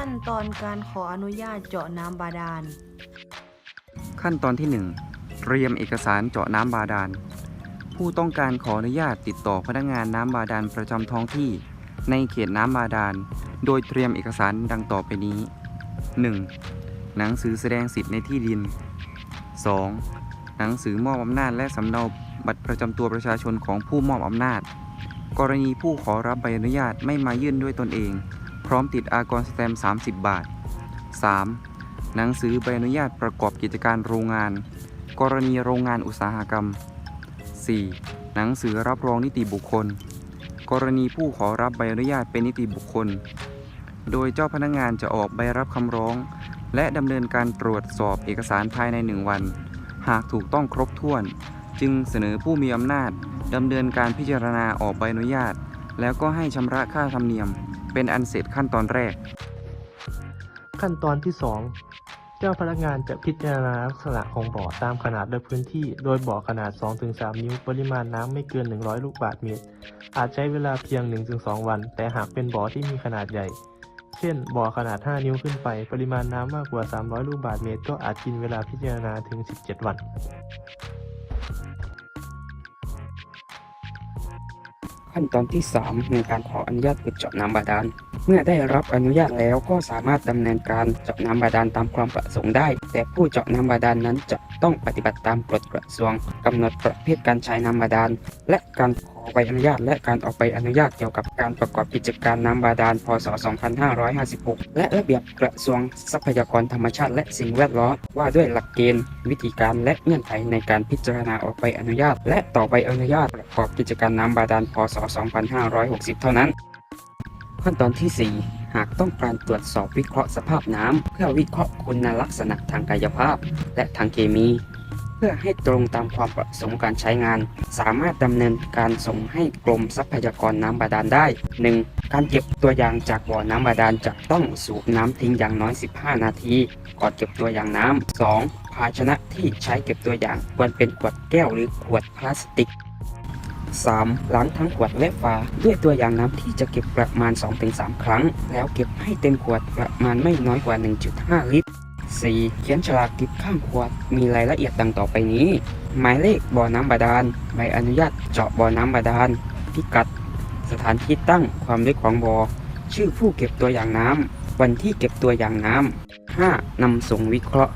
ขั้นตอนการขออนุญาตเจาะน้ำบาดาล ขั้นตอนที่ เตรียมเอกสารเจาะน้ำบาดาล ผู้ต้องการขออนุญาตติดต่อพนักงานน้ำบาดาลประจำท้องที่ ในเขตน้ำบาดาล โดยเตรียมเอกสารดังต่อไปนี้ 1. หนังสือแสดงสิทธิ์ในที่ดิน 2. หนังสือมอบอำนาจและสำเนาบัตรประจำตัวประชาชนของผู้มอบอำนาจ กรณีผู้ขอรับใบอนุญาตไม่มายื่นด้วยตนเอง พร้อมติดอากรสแตมป์30 บาท 3. หนังสือใบอนุญาตประกอบกิจการโรงงาน กรณีโรงงานอุตสาหกรรม 4. หนังสือรับรองนิติบุคคล กรณีผู้ขอรับใบอนุญาตเป็นนิติบุคคล โดยเจ้าพนักงานจะออกใบรับคำร้อง และดำเนินการตรวจสอบเอกสารภายใน 1 วัน หากถูกต้องครบถ้วน จึงเสนอผู้มีอำนาจดำเนินการพิจารณาออกใบอนุญาต แล้วก็ให้ชำระค่าธรรมเนียม เป็นอันเสร็จขั้นตอนแรก ขั้นตอนที่ 2 เจ้าพนักงานจะพิจารณาลักษณะของบ่อตามขนาดและพื้นที่ โดยบ่อขนาด 2-3 นิ้วปริมาณน้ำไม่เกิน 100 ลูกบาศก์เมตร อาจใช้เวลาเพียง 1-2 วัน แต่หากเป็นบ่อที่มีขนาดใหญ่ เช่น บ่อขนาด 5 นิ้วขึ้นไป ปริมาณน้ำมากกว่า 300 ลูกบาศก์เมตร ก็อาจกินเวลาพิจารณาถึง 17 วันขั้นตอนที่ 3 ในการขออนุญาตขุดเจาะน้ำบาดาล เมื่อได้รับอนุญาตแล้วก็สามารถดำเนินการเจาะน้ำบาดาลตามความประสงค์ได้ แต่ผู้เจาะน้ำบาดาลนั้นจะต้องปฏิบัติตามกฎกระทรวงกำหนดประเภทการใช้น้ำบาดาล และการขอใบอนุญาต และการออกใบอนุญาตเกี่ยวกับการประกอบกิจการน้ำบาดาล พศ 2556 และระเบียบกระทรวงทรัพยากรธรรมชาติ และสิ่งแวดล้อมว่าด้วยหลักเกณฑ์ วิธีการและเงื่อนไขในการพิจารณาออกใบอนุญาต และต่อใบอนุญาตประกอบกิจการน้ำบาดาล พศ 2560 เท่านั้น ขั้นตอนที่ 4 หากต้องการตรวจสอบวิเคราะห์สภาพน้ำ เพื่อวิเคราะห์คุณลักษณะทางกายภาพ และทางเคมี เพื่อให้ตรงตามความประสงค์การใช้งาน สามารถดำเนินการส่งให้กรมทรัพยากรน้ำบาดาลได้ 1. การเก็บตัวอย่างจากบ่อน้ำบาดาลจะต้องสูบน้ำทิ้งอย่างน้อย 15 นาที ก่อนเก็บตัวอย่างน้ำ 2. ภาชนะที่ใช้เก็บตัวอย่างควรเป็นขวดแก้วหรือขวดพลาสติก 3. ล้างทั้งขวดและฝาด้วยตัวอย่างน้ำที่จะเก็บประมาณ 2-3 ครั้ง แล้วเก็บให้เต็มขวดประมาณไม่น้อยกว่า 1.5 ลิตร 4. เขียนฉลากติดข้างขวดมีรายละเอียดดังต่อไปนี้ หมายเลขบ่อน้ำบาดาลใบอนุญาตเจาะบ่อน้ำบาดาลพิกัด สถานที่ตั้งความลึกของบ่อชื่อผู้เก็บตัวอย่างน้ำวันที่เก็บตัวอย่างน้ำ 5. นำส่งวิเคราะห์